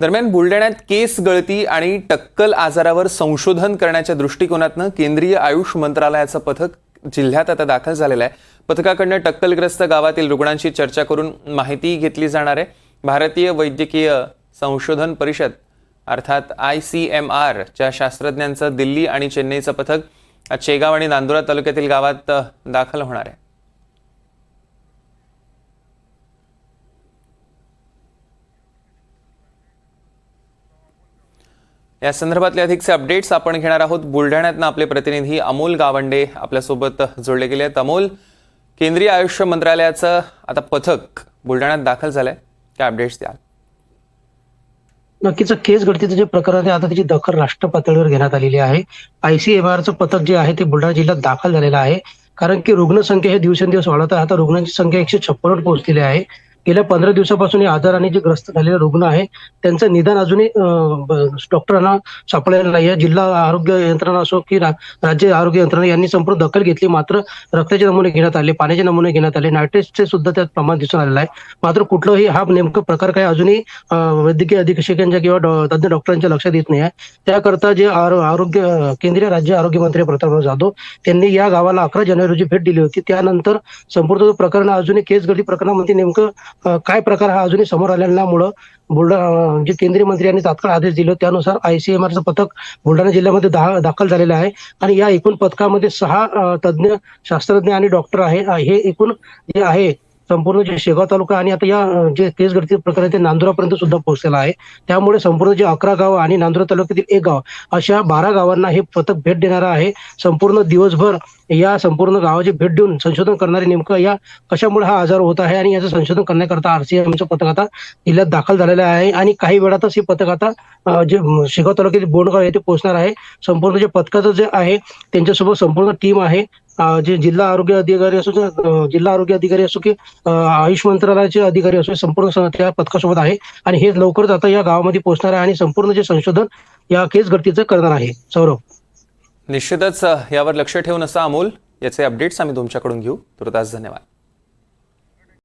दरम्यान बुलढाण्यात केस गळती आणि टक्कल आजारावर संशोधन करण्याच्या दृष्टिकोनातनं केंद्रीय आयुष मंत्रालयाचं पथक जिल्ह्यात आता दाखल झालेलं आहे. पथकाकडनं टक्कलग्रस्त गावातील रुग्णांशी चर्चा करून माहिती घेतली जाणार आहे. भारतीय वैद्यकीय संशोधन परिषद अर्थात आय सी एम आरच्या शास्त्रज्ञांचं दिल्ली आणि चेन्नईचं पथक आज शेगाव आणि नांदुरा तालुक्यातील गावात दाखल होणार आहे. या संदर्भातले अधिकचे अपडेट्स आपण घेणार आहोत. बुलढाण्यातनं आपले प्रतिनिधी अमोल गावंडे आपल्यासोबत जोडले गेले आहेत. अमोल केंद्रीय आयुष्य मंत्रालयाचं आता पथक बुलढाण्यात दाखल झालंय. काय अपडेट्स द्याल. नक्कीच केस गळतीचं जे प्रकरण आहे आता त्याची दखल राष्ट्र पातळीवर घेण्यात आलेली आहे. आयसीएमआरचं पथक जे आहे ते बुलढाणा जिल्ह्यात दाखल झालेलं आहे. कारण की रुग्णसंख्या हे दिवसेंदिवस वाढत आहे. आता रुग्णांची संख्या एकशे छप्पनवर पोहोचलेली आहे. गेल्या पंधरा दिवसापासून या आजाराने जे ग्रस्त झालेले रुग्ण आहे त्यांचं निदान अजूनही डॉक्टरांना सापडलेलं नाही. आहे जिल्हा आरोग्य यंत्रणा असो की रा- राज्य आरोग्य यंत्रणा यांनी संपूर्ण दखल घेतली. मात्र रक्ताचे नमुने घेण्यात आले पाण्याचे नमुने घेण्यात आले नायट्रेटचे सुद्धा त्यात प्रमाण दिसून आलेलं आहे. मात्र कुठलंही हा नेमकं प्रकार काय अजूनही वैद्यकीय अधीक्षकांच्या किंवा तज्ञ डॉक्टरांच्या लक्षात येत नाही आहे. त्याकरता जे आरोग्य केंद्रीय राज्य आरोग्य मंत्री प्रतापराव जाधव त्यांनी या गावाला अकरा जानेवारी रोजी भेट दिली होती त्यानंतर संपूर्ण प्रकरण अजूनही केस गळती प्रकरणामध्ये नेमकं काय प्रकार हा अजूनही समोर आलेल्यामुळं बुलढाणा जे केंद्रीय मंत्र्यांनी तात्काळ आदेश दिले त्यानुसार आयसीएमआरचं पथक बुलढाणा जिल्ह्यामध्ये दा- दाखल झालेलं आहे. आणि या एकूण पथकामध्ये सहा तज्ज्ञ शास्त्रज्ञ आणि डॉक्टर आहे. हे एकूण जे आहे संपूर्ण जे शेगाव तालुका आणि आता या जे केस गळती आहे ते नांदुरापर्यंत सुद्धा पोहोचलेला आहे. त्यामुळे संपूर्ण जे अकरा गाव आणि नांदुरा तालुक्यातील एक गाव अशा बारा गावांना हे पथक भेट देणार आहे. संपूर्ण दिवसभर या संपूर्ण गावाची भेट देऊन संशोधन करणारे नेमकं या कशामुळे हा आजार होत आहे आणि याचं संशोधन करण्याकरता आरसीएमचं पथक आता जिल्ह्यात दाखल झालेलं आहे. आणि काही वेळातच हे पथक आता जे शेगाव तालुक्यातील बोंडगाव येथे पोहोचणार आहे. संपूर्ण जे पथकाचं जे आहे त्यांच्यासोबत संपूर्ण टीम आहे. जे जिल्हा आरोग्य अधिकारी असो जिल्हा आरोग्य अधिकारी असो की आयुष मंत्रालयाचे अधिकारी असो संपूर्ण त्या पथकासोबत आहे. आणि हे लवकरच आता या गावामध्ये पोहोचणार आहे आणि संपूर्ण जे संशोधन या केस गळतीचं करणार आहे. सौरभ. निश्चितच यावर लक्ष ठेवून असं अमोल याचे अपडेट्स आम्ही तुमच्याकडून घेऊ. तुर्तास धन्यवाद.